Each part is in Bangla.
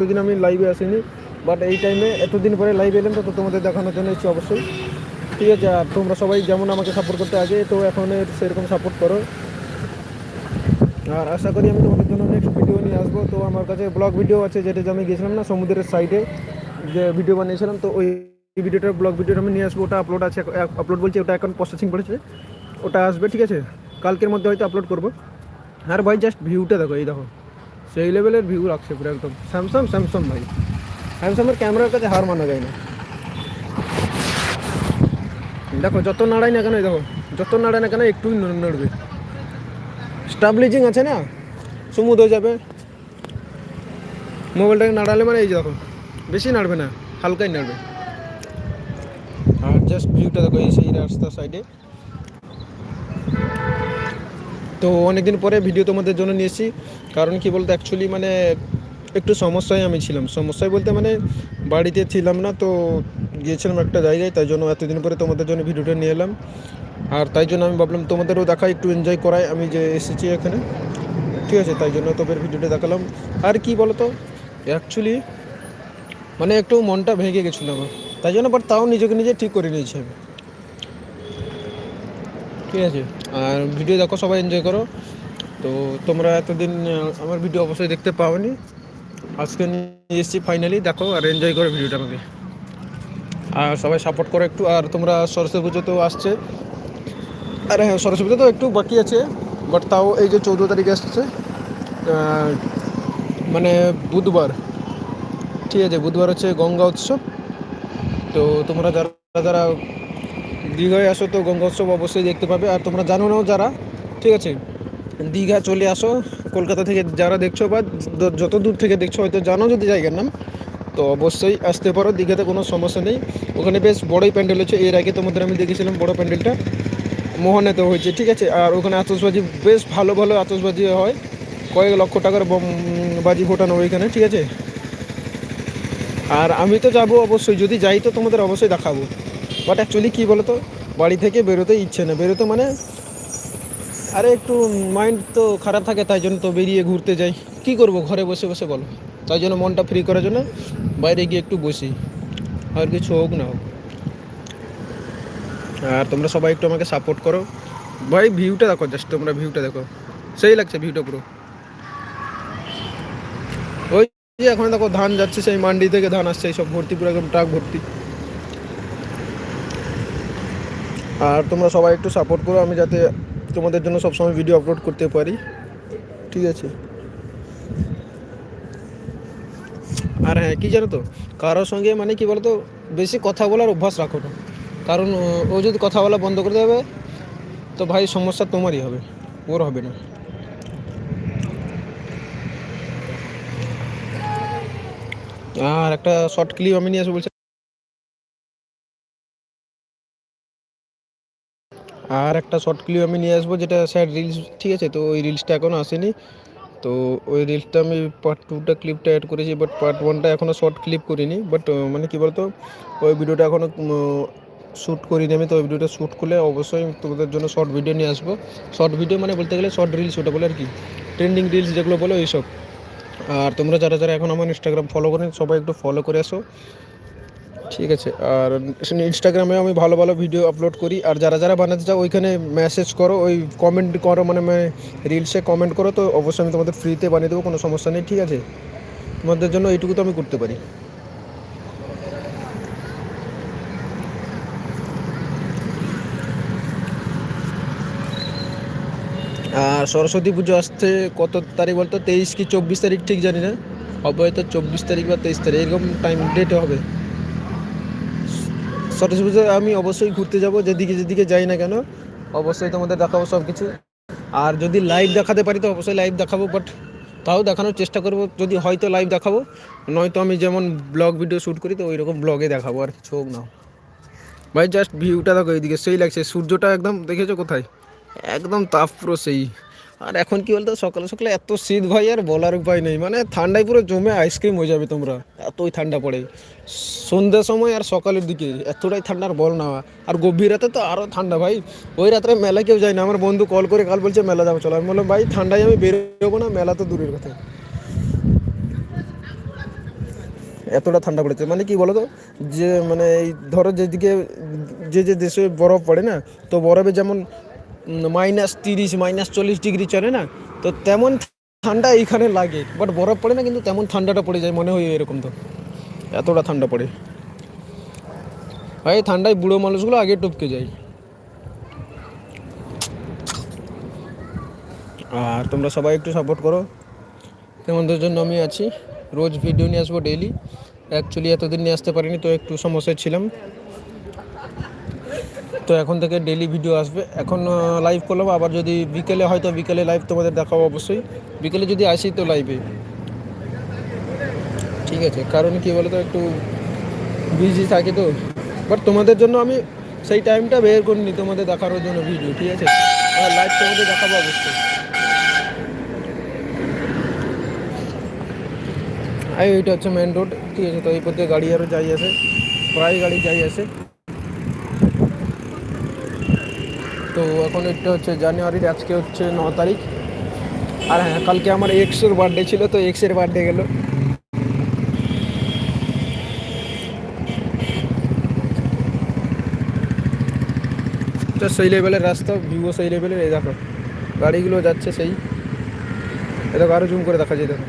এতদিন আমি লাইভে আসিনি বাট এই টাইমে এতদিন পরে লাইভ এলাম তো তোমাদের দেখানোর জন্য এসেছি অবশ্যই। ঠিক আছে, আর তোমরা সবাই যেমন আমাকে সাপোর্ট করতে আগে, তো এখন সেরকম সাপোর্ট করো। আর আশা করি আমি তোমাদের জন্য নেক্সট ভিডিও নিয়ে আসব। তো আমার কাছে ব্লগ ভিডিও আছে, যেটা আমি গেছিলাম না, সমুদ্রের সাইডে যে ভিডিও বানিয়েছিলাম, তো ওই ভিডিওটা ব্লগ ভিডিওটা আমি নিয়ে আসব। ওটা আপলোড আছে আপলোড বলছি, ওটা এখন প্রসেসিং পড়েছে ওটা আসবে, ঠিক আছে? কালকের মধ্যে হয়তো আপলোড করব। আর ভাই জাস্ট ভিউটা দেখো, এই দেখো। সেই লেভেলের ভিউ রাখছে পুরো একদম। স্যামসাং স্যামসাং ভাই। স্যামসাংয়ের ক্যামেরার কাছে হার মানা যায় না। দেখো, যত নাড়াই না কেন দেখো, যত নাড়াই না কেন একটুই নড়- নড়বে। স্টাবলিজিং আছে না? সুমুদ হয়ে যাবে। মোবাইলটাকে নাড়ালে মানে এই যে দেখো, বেশি নাড়বে না, হালকাই নাড়বে। আর জাস্ট ভিউটা দেখো, এই সেই রাস্তার সাইডে তো অনেকদিন পরে ভিডিও তোমাদের জন্য নিয়েছি কারণ কি বলতো অ্যাকচুয়ালি মানে একটু সমস্যায় আমি ছিলাম। সমস্যায় বলতে মানে বাড়িতে ছিলাম না, তো গিয়েছিলাম একটা জায়গায়, তাই জন্য এতদিন পরে তোমাদের জন্য ভিডিওটা নিয়ে এলাম। আর তাই জন্য আমি ভাবলাম তোমাদেরও দেখা, একটু এনজয় করাই। আমি যে এসেছি এখানে, ঠিক আছে, তাই জন্য তোদের ভিডিওটা দেখালাম। আর কি বলতো অ্যাকচুয়ালি মানে একটু মনটা ভেঙে গেছিল আমার। তাই জন্য বাট তাও নিজেকে নিজে ঠিক করে নিয়েছি আমি। ঠিক আছে। আর ভিডিও দেখো, সবাই এনজয় করো। তো তোমরা এতদিন আমার ভিডিও অবশ্যই দেখতে পাওনি। আজকে নিয়ে এসেছি ফাইনালি দেখো, আর এনজয় করো ভিডিওটা আমাকে। আর সবাই সাপোর্ট করো একটু, আর তোমরা সরস্বতী পুজো তো আসছে। আর হ্যাঁ সরস্বতী পুজো তো একটু বাকি আছে বাট তাও এই যে চৌদ্দ তারিখে আসছে মানে বুধবার। ঠিক আছে, বুধবার হচ্ছে গঙ্গা উৎসব। তো তোমরা যারা যারা দীঘায় আসো তো গঙ্গা উৎসব অবশ্যই দেখতে পাবে। আর তোমরা জানো না যারা, ঠিক আছে? দীঘা চলে আসো, কলকাতা থেকে যারা দেখছ বা যত দূর থেকে দেখছ, হয়তো জানো যদি জায়গার নাম, তো অবশ্যই আসতে পারো, দীঘাতে কোনো সমস্যা নেই। ওখানে বেশ বড়ই প্যান্ডেল হচ্ছে এর আগে তোমাদের আমি দেখেছিলাম বড় প্যান্ডেলটা মোহনেতে হয়েছে, ঠিক আছে? আর ওখানে আতসবাজি বেশ ভালো ভালো আতসবাজি হয়, কয়েক লক্ষ টাকার বাজি ফোটানো ওইখানে, ঠিক আছে? আর আমি তো যাব অবশ্যই, যদি যাই তো তোমাদের অবশ্যই দেখাবো। বাট অ্যাকচুয়ালি কী বলো তো বাড়ি থেকে বেরোতে ইচ্ছে না বেরোতে মানে আরে একটু মাইন্ড তো খারাপ থাকে, তাই জন্য তো বেরিয়ে ঘুরতে যাই। কি করব? ঘরে বসে বসে বলো। তাই জন্য মনটা ফ্রি করার জন্য বাইরে গিয়ে একটু বসি। আর কিছু হোক না হোক। আর তোমরা সবাই একটু আমাকে সাপোর্ট করো। ভাই ভিউটা দেখো জাস্ট তোমরা ভিউটা দেখো। সেই লাগছে ভিউটা পুরো। ওই এখন দেখো ধান যাচ্ছে, সেই মান্ডি থেকে ধান আসছে সব ভর্তি, পুরো একদম ট্রাক ভর্তি। আর তোমরা সবাই একটু সাপোর্ট করো, আমি যাতে তোমাদের জন্য সবসময় ভিডিও আপলোড করতে পারি। ঠিক আছে? আর হ্যাঁ কী জানো তো? কারোর সঙ্গে মানে কি বলতো? বেশি কথা বলার অভ্যাস রাখো না। কারণ, ও- যদি কথা বলা বন্ধ করে দেবে, তো ভাই সমস্যা তোমারই হবে। ওর হবে না। আর একটা শর্ট ক্লিপ আমি নিয়ে আসব বলছি। আর একটা শর্ট ক্লিপ আমি নিয়ে আসব, যেটা স্যার রিলস ঠিক আছে? তো ওই রিলসটা এখনও আসেনি। তো ওই রিলসটা আমি পার্ট টুটা ক্লিপটা অ্যাড করেছি বাট পার্ট ওয়ানটা এখনও শর্ট ক্লিপ করিনি। বাট মানে কী বলতো, ওই ভিডিওটা এখনও শ্যুট করিনি আমি, তো ওই ভিডিওটা শ্যুট করলে অবশ্যই তোমাদের জন্য শর্ট ভিডিও নিয়ে আসব। শর্ট ভিডিও মানে বলতে গেলে শর্ট রিলস ওটা বলে আর কি। ট্রেন্ডিং রিলস যেগুলো বলো, এইসব। আর তোমরা যারা যারা এখন আমার ইনস্টাগ্রাম ফলো করেন, সবাই একটু ফলো করে আসো। ঠিক আছে। আর ইনস্টাগ্রামে আমি ভালো ভালো ভিডিও আপলোড করি। আর যারা যারা বানাতে চাও, ওইখানে মেসেজ করো, ওই কমেন্ট করো মানে রিলসে কমেন্ট করো, তো অবশ্যই আমি তোমাদের ফ্রিতে বানিয়ে দেবো, কোনো সমস্যা নেই, ঠিক আছে? তোমাদের জন্য এইটুকু তো আমি করতে পারি। আর সরস্বতী পুজো আসতে কত তারিখ বলতো? তেইশ কি চব্বিশ তারিখ, ঠিক জানি না। হবে হয়তো চব্বিশ তারিখ বা তেইশ তারিখ, এরকম টাইম ডেটে হবে। সরস্বতী পুজোয় আমি অবশ্যই ঘুরতে যাব, যেদিকে যেদিকে যাই না কেন, অবশ্যই তোমাদের দেখাবো সব কিছু আর যদি লাইভ দেখাতে পারি তো অবশ্যই লাইভ দেখাবো বাট তাও দেখানোর চেষ্টা করব। যদি হয়তো লাইভ দেখাবো, নয়তো আমি যেমন ব্লগ ভিডিও শ্যুট করি, তো ওই রকম ব্লগে দেখাবো, আর কিছু হোক না। ভাই জাস্ট ভিউটা দেখো এইদিকে, সেই লাগছে। সূর্যটা একদম, দেখেছ কোথায়? একদম তাপ, পুরো সেই। আর এখন কি বলতো, সকালে সকালে এত শীত ভাই, আর বলার উপায় নেই। মানে ঠান্ডায় পুরো জমে আইসক্রিম হয়ে যাবে তোমরা। এতই ঠান্ডা পড়ে। সন্ধ্যার সময় আর সকালের দিকে এতটাই ঠান্ডার বল না। আর গভীর রাতে তো আরও ঠান্ডা ভাই। ওই রাত্রে মেলা কেউ যায় না। আমার বন্ধু কল করে, কাল বলছে মেলা যাব, চলো। আমি বললাম, ভাই, ঠান্ডায় আমি বেরোবো না, মেলা তো দূরের কথা। এতটা ঠান্ডা পড়েছে। মানে কি বলো তো যে মানে এই ধরো যেদিকে, যে যে দেশে বরফ পড়ে না, তো বরফে যেমন মাইনাস তিরিশ মাইনাস চল্লিশ ডিগ্রি চলে না? তো তেমন ঠান্ডা এইখানে লাগে বাট বরফ পড়ে না, কিন্তু তেমন ঠান্ডাটা পড়ে যায়, মনে হয় এরকম তো। এতটা ঠান্ডা পড়ে। ভাই, ঠান্ডায় বুড়ো মানুষগুলো আগে টপকে যায়। আর তোমরা সবাই একটু সাপোর্ট করো। তোমাদের জন্য আমি আছি। রোজ ভিডিও নিয়ে আসব ডেইলি অ্যাকচুয়ালি এতদিন নিয়ে আসতে পারিনি, তো একটু সমস্যায় ছিলাম। তো এখন থেকে ডেলি ভিডিও আসবে। এখন লাইভ করলাম, আবার যদি বিকেলে হয়তো বিকেলে লাইভ তোমাদের দেখাবো অবশ্যই। বিকেলে যদি আসি তো লাইভে ঠিক আছে, কারণ কি বলতো, একটু বিজি থাকি তো। বাট তোমাদের জন্য আমি সেই টাইমটা বের করিনি তোমাদের দেখানোর জন্য ভিডিও ঠিক আছে? লাইভ তোমাদের দেখাবো অবশ্যই। আর এইটা হচ্ছে মেন রোড ঠিক আছে? তো এই পথে গাড়ি আরও যাই আসে প্রায় গাড়ি যাই আসে তো এখন এটা হচ্ছে জানুয়ারির, আজকে হচ্ছে ন তারিখ। আর হ্যাঁ কালকে আমার এক্সের বার্থডে ছিল, তো এক্সের বার্থডে গেল। সেই লেভেলের রাস্তা ভিউও সেই লেভেলের এই দেখো। গাড়িগুলো যাচ্ছে সেই। এটা আরও জুম করে দেখা যায়, দেখো।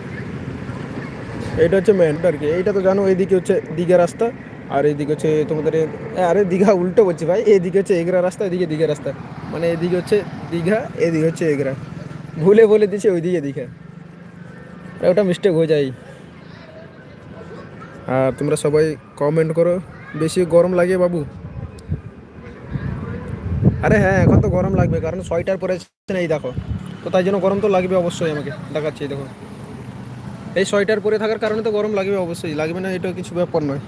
এইটা হচ্ছে মেন আর কি। এইটা তো জানো, এইদিকে হচ্ছে দীঘা রাস্তা। আর এইদিকে হচ্ছে তোমাদের আরে দীঘা উল্টো বলছি ভাই এইদিকে হচ্ছে এগরা রাস্তা এদিকে দীঘা রাস্তা। মানে এদিকে হচ্ছে দীঘা, এদিকে হচ্ছে এগরা। ভুলে বলে দিচ্ছে ওইদিকে দীঘা। ওটা মিস্টেক হয়ে যায়। আর তোমরা সবাই কমেন্ট করো, বেশি গরম লাগে বাবু? আরে হ্যাঁ এখন তো গরম লাগবে, কারণ ছয়টার পরে না, এই দেখো। তো তাই জন্য গরম তো লাগবে অবশ্যই আমাকে, দেখাচ্ছি, দেখো। এই সোয়েটার পরে থাকার কারণে তো গরম লাগবে অবশ্যই, লাগবে না, এটা কিছু ব্যাপার নয়।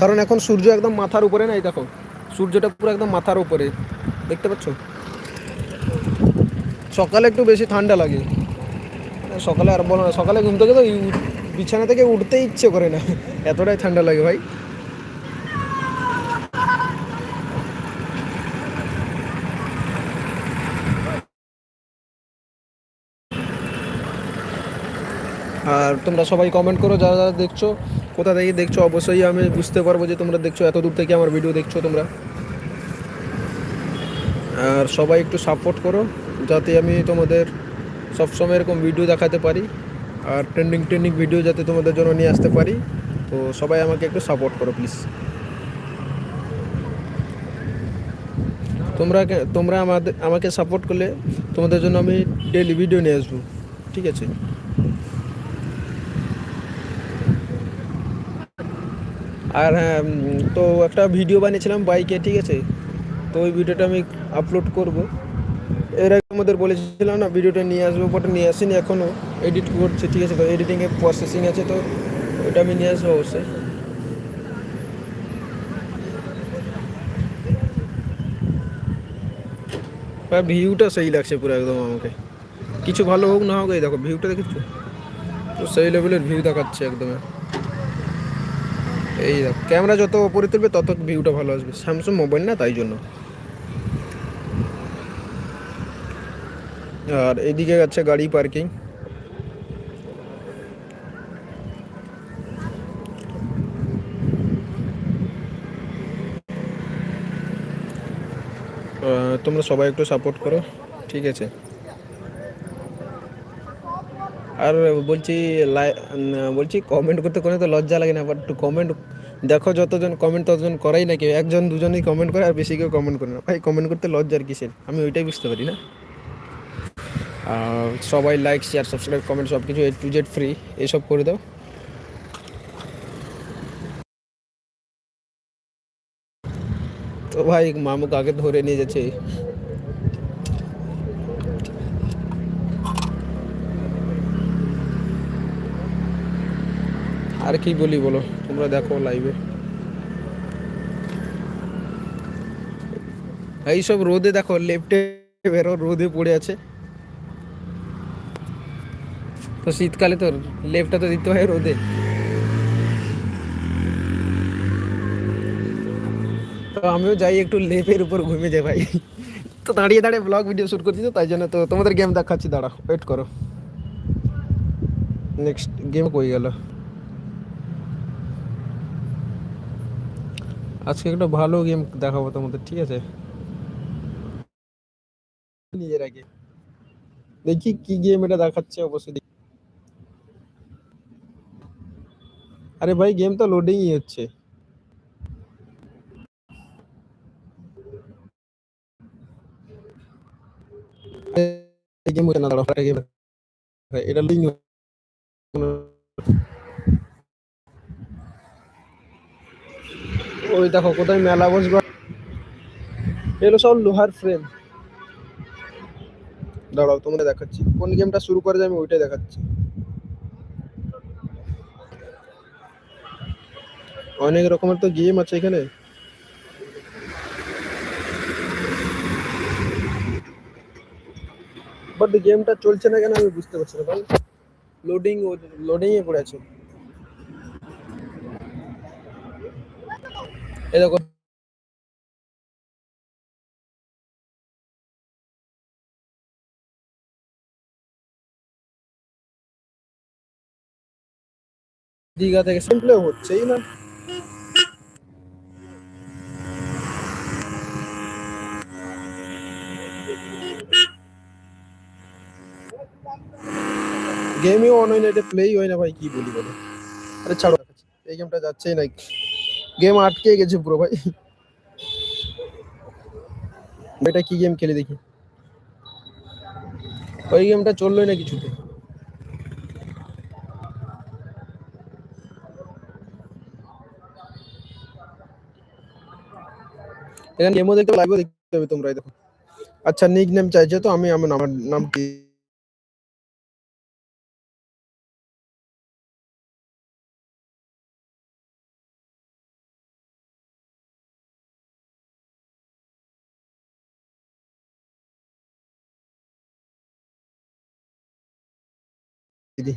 কারণ এখন সূর্য একদম মাথার উপরে নাই, দেখো। সূর্যটা পুরো একদম মাথার উপরে। দেখতে পাচ্ছ? সকালে একটু বেশি ঠান্ডা লাগে। সকালে আর বলো না, সকালে ঘুম থেকে তো বিছানা থেকে উঠতে ইচ্ছে করে না। এতটাই ঠান্ডা লাগে ভাই আর তোমরা সবাই কমেন্ট করো যারা যারা দেখছ, কোথা থেকে দেখছ, অবশ্যই আমি বুঝতে পারব যে তোমরা দেখছ, এত দূর থেকে আমার ভিডিও দেখছ তোমরা। আর সবাই একটু সাপোর্ট করো, যাতে আমি তোমাদের সবসময় এরকম ভিডিও দেখাতে পারি, আর ট্রেন্ডিং ট্রেন্ডিং ভিডিও যাতে তোমাদের জন্য নিয়ে আসতে পারি। তো সবাই আমাকে একটু সাপোর্ট করো প্লিজ তোমরা তোমরা আমাদের, আমাকে সাপোর্ট করলে তোমাদের জন্য আমি ডেলি ভিডিও নিয়ে আসব, ঠিক আছে? আর হ্যাঁ তো একটা ভিডিও বানিয়েছিলাম বাইকে ঠিক আছে? তো ওই ভিডিওটা আমি আপলোড করব। এর আগে আমাদের বলেছিলাম না ভিডিওটা নিয়ে আসব বট নিয়ে আসিনি এখনও এডিট করছে, ঠিক আছে? তো এডিটিংয়ে প্রসেসিং আছে, তো ওটা আমি নিয়ে আসব অবশ্যই। ভিউটা সেই লাগছে পুরো একদম আমাকে। কিছু ভালো হোক না হোক, এই দেখো ভিউটা দেখেছ? তো সেই লেভেলের ভিউ দেখাচ্ছে একদম। এই ক্যামেরা যত ওপরে তুলবে তত ভিউটা ভালো আসবে। স্যামসাং মোবাইল না তাই জন্য। আর এদিকে আছে গাড়ি পার্কিং তোমরা সবাই একটু সাপোর্ট করো, ঠিক আছে? আর বলছি বলছি কমেন্ট করতে কোনো তো লজ্জা লাগে না বাট কমেন্ট দেখো যতজন কমেন্ট ততজন করাই না কেউ একজন দুজনই কমেন্ট করে আর বেশি কেউ কমেন্ট করে না। ভাই কমেন্ট করতে লজ্জার কিসের? আমি ওইটাই বুঝতে পারি না। সবাই লাইক শেয়ার সাবস্ক্রাইব কমেন্ট সব কিছু এ টু জেড ফ্রি এসব করে দাও। তো ভাই, মামুক আগে ধরে নিয়ে যাচ্ছে। আর কি বলি বলো? তোমরা দেখো লাইভে এইসব রোদে দেখো লেফটে বেরো, রোদে পড়ে আছে। তো শীতকালে তো লেফটটা তো দিতে হয় রোদে। তো আমিও যাই একটু লেপের উপর ঘুমে যাই ভাই। তো দাঁড়িয়ে দাঁড়িয়ে ব্লগ ভিডিও শুট করছি তো, তাই জন্য তো তোমাদের গেম দেখাচ্ছি দাঁড়া ওয়েট করো। নেক্সট গেম কই গেল? আজকে একটা ভালো গেম দেখাবো তোমাদের, ঠিক আছে? নিজের আগে। দেখি কি গেম এটা দেখাচ্ছে, অবশ্যই দেখি। আরে ভাই গেম তো লোডিংই হচ্ছে। এটা লিঙ্ক ওই দেখো কোথায় মেলা বসবে। এগুলো সব লোহার ফ্রেম দাঁড়াও, তোমাদের দেখাচ্ছি। কোন গেমটা শুরু করে আমি ওইটাই দেখাচ্ছি। অনেক রকমের তো গেম আছে এখানে। বাট গেমটা চলছে না কেন আমি বুঝতে পারছি না ভাই লোডিং লোডিং এ পড়ে আছে। দেখো দীঘা থেকে সিম্পলে হচ্ছেই না? গেমই অন হয় না, এটা প্লেই হয় না ভাই, কি বলি বলো? আরে ছাড়ো। এই গেমটা যাচ্ছেই না। গেম আটকে গেছে পুরো ভাই এটা কি গেম খেলে দেখি ওই গেমটা চললোই না কিছুতে এখানে গেমও দেখতে লাইভও দেখতে হবে তোমরা এই দেখো আচ্ছা নিক নেম চাইছে তো আমি আমার আমার নাম কি দিদি।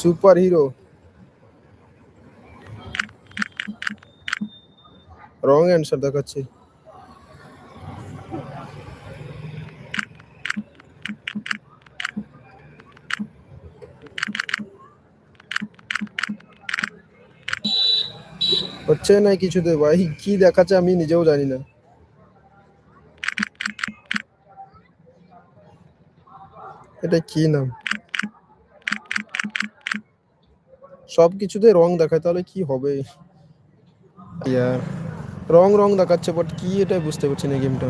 সুপার হিরো রং অ্যান্সার দেখাচ্ছে। হচ্ছে না কিছুতে? ভাই, কি দেখাচ্ছে আমি নিজেও জানি না। এটা কি নাম? সব কিছুতে রং দেখায়, তাহলে কি হবে? ইয়ার রং রং দেখাচ্ছে বাট কি এটা বুঝতে পারছি না গেমটা